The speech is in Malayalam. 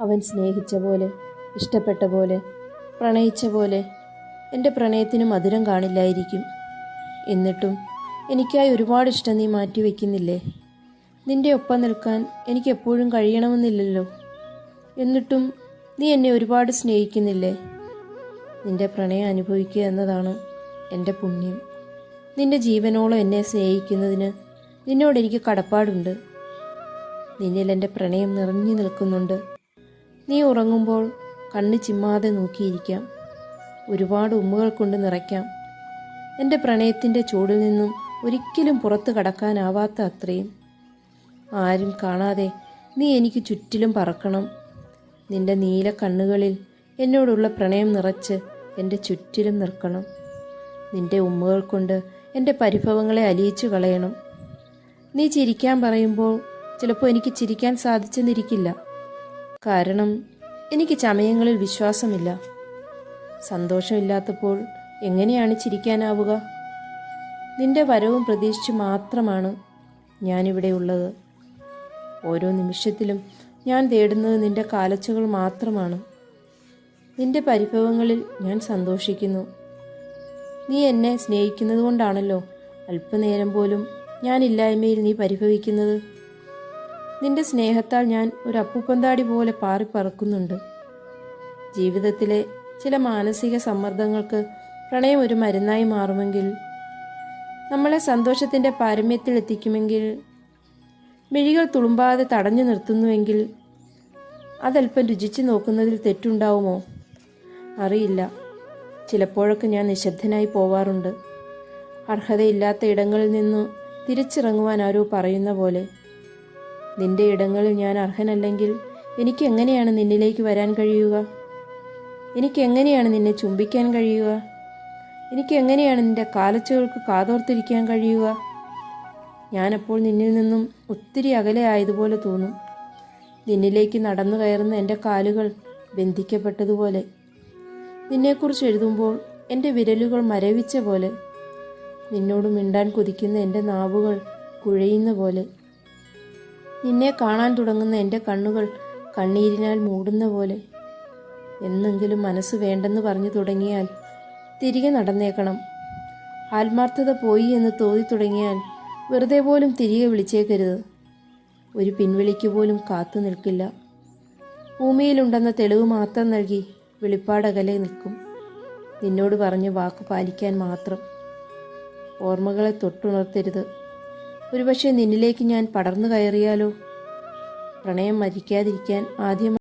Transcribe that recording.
അവൻ സ്നേഹിച്ച പോലെ ഇഷ്ടപ്പെട്ട പോലെ പ്രണയിച്ച പോലെ എന്റെ പ്രണയത്തിന് മധുരം കാണില്ലായിരിക്കും. എന്നിട്ടും എനിക്കായി ഒരുപാട് ഇഷ്ടം നീ മാറ്റി വയ്ക്കുന്നില്ലേ നിന്റെ ഒപ്പം നിൽക്കാൻ എനിക്ക് എപ്പോഴും കഴിയണമെന്നില്ലല്ലോ. എന്നിട്ടും നീ എന്നെ ഒരുപാട് സ്നേഹിക്കുന്നില്ലേ? നിന്റെ പ്രണയം അനുഭവിക്കുക എന്നതാണ് എന്റെ പുണ്യം. നിന്റെ ജീവനോളം എന്നെ സ്നേഹിക്കുന്നതിന് നിന്നോട് എനിക്ക് കടപ്പാടുണ്ട്. നിന്നിൽ എന്റെ പ്രണയം നിറഞ്ഞു നിൽക്കുന്നുണ്ട്. നീ ഉറങ്ങുമ്പോൾ കണ്ണ് ചിമ്മാതെ നോക്കിയിരിക്കാം. ഒരുപാട് ഉമ്മകൾ കൊണ്ട് നിറയ്ക്കാം. എന്റെ പ്രണയത്തിന്റെ ചൂടിൽ നിന്നും ഒരിക്കലും പുറത്തു കടക്കാനാവാത്ത അത്രയും. ആരും കാണാതെ നീ എനിക്ക് ചുറ്റിലും പറക്കണം. നിന്റെ നീല കണ്ണുകളിൽ എന്നോടുള്ള പ്രണയം നിറച്ച് എന്റെ ചുറ്റിലും നിൽക്കണം. നിന്റെ ഉമ്മകൾ കൊണ്ട് എന്റെ പരിഭവങ്ങളെ അലിയിച്ചു കളയണം. നീ ചിരിക്കാൻ പറയുമ്പോൾ ചിലപ്പോൾ എനിക്ക് ചിരിക്കാൻ സാധിച്ചെന്നിരിക്കില്ല. കാരണം എനിക്ക് ചമയങ്ങളിൽ വിശ്വാസമില്ല. സന്തോഷമില്ലാത്തപ്പോൾ എങ്ങനെയാണ് ചിരിക്കാനാവുക? നിന്റെ വരവും പ്രതീക്ഷിച്ച് മാത്രമാണ് ഞാനിവിടെ ഉള്ളത്. ഓരോ നിമിഷത്തിലും ഞാൻ തേടുന്നത് നിന്റെ കാലച്ചുകൾ മാത്രമാണ്. നിന്റെ പരിഭവങ്ങളിൽ ഞാൻ സന്തോഷിക്കുന്നു. നീ എന്നെ സ്നേഹിക്കുന്നത് കൊണ്ടാണല്ലോ അല്പനേരം പോലും ഞാനില്ലായ്മയിൽ നീ പരിഭവിക്കുന്നത്. നിന്റെ സ്നേഹത്താൽ ഞാൻ ഒരു അപ്പുപ്പന്താടി പോലെ പാറിപ്പറക്കുന്നുണ്ട് ജീവിതത്തിലെ ചില മാനസിക സമ്മർദ്ദങ്ങൾക്ക് പ്രണയം ഒരു മരുന്നായി മാറുമെങ്കിൽ നമ്മളെ സന്തോഷത്തിന്റെ പാരമ്യത്തിൽ എത്തിക്കുമെങ്കിൽ മിഴികൾ തുളുമ്പാതെ തടഞ്ഞു നിർത്തുന്നുവെങ്കിൽ അതല്പം രുചിച്ചു നോക്കുന്നതിൽ തെറ്റുണ്ടാവുമോ? അറിയില്ല. ചിലപ്പോഴൊക്കെ ഞാൻ നിശബ്ദനായി പോവാറുണ്ട്. അർഹതയില്ലാത്ത ഇടങ്ങളിൽ നിന്നു തിരിച്ചിറങ്ങുവാൻ ആരോ പറയുന്ന പോലെ നിന്റെ ഇടങ്ങളിൽ ഞാൻ അർഹനല്ലെങ്കിൽ എനിക്ക് എങ്ങനെയാണ് നിന്നിലേക്ക് വരാൻ കഴിയുക? എനിക്ക് എങ്ങനെയാണ് നിന്നെ ചുംബിക്കാൻ കഴിയുക? എനിക്ക് എങ്ങനെയാണ് നിന്റെ കാലച്ചുകൾക്ക് കാതോർത്തിരിക്കാൻ കഴിയുക? ഞാനപ്പോൾ നിന്നിൽ നിന്നും ഒത്തിരി അകലെ ആയതുപോലെ തോന്നും. നിന്നിലേക്ക് നടന്നു കയറുന്ന എന്റെ കാലുകൾ ബന്ധിക്കപ്പെട്ടതുപോലെ. നിന്നെക്കുറിച്ച് എഴുതുമ്പോൾ എന്റെ വിരലുകൾ മരവിച്ച പോലെ. നിന്നോട് മിണ്ടാൻ കൊതിക്കുന്ന എന്റെ നാവുകൾ കുഴയുന്ന പോലെ. നിന്നെ കാണാൻ തുടങ്ങുന്ന എന്റെ കണ്ണുകൾ കണ്ണീരിനാൽ മൂടുന്ന പോലെ. എന്നെങ്കിലും മനസ്സ് വേണ്ടെന്ന് പറഞ്ഞു തുടങ്ങിയാൽ തിരികെ നടന്നേക്കണം. ആത്മാർത്ഥത പോയി എന്ന് തോന്നി തുടങ്ങിയാൽ വെറുതെ പോലും തിരികെ വിളിച്ചേക്കരുത്. ഒരു പിൻവിളിക്ക് പോലും കാത്തു നിൽക്കില്ല. ഭൂമിയിലുണ്ടെന്ന തെളിവ് മാത്രം നൽകി വെളിപ്പാടകലെ നിൽക്കും. നിന്നോട് പറഞ്ഞ വാക്ക് പാലിക്കാൻ മാത്രം. ഓർമ്മകളെ തൊട്ടുണർത്തരുത്. ഒരുപക്ഷെ നിന്നിലേക്ക് ഞാൻ പടർന്നു കയറിയാലോ? പ്രണയം മരിക്കാതിരിക്കാൻ ആദ്യം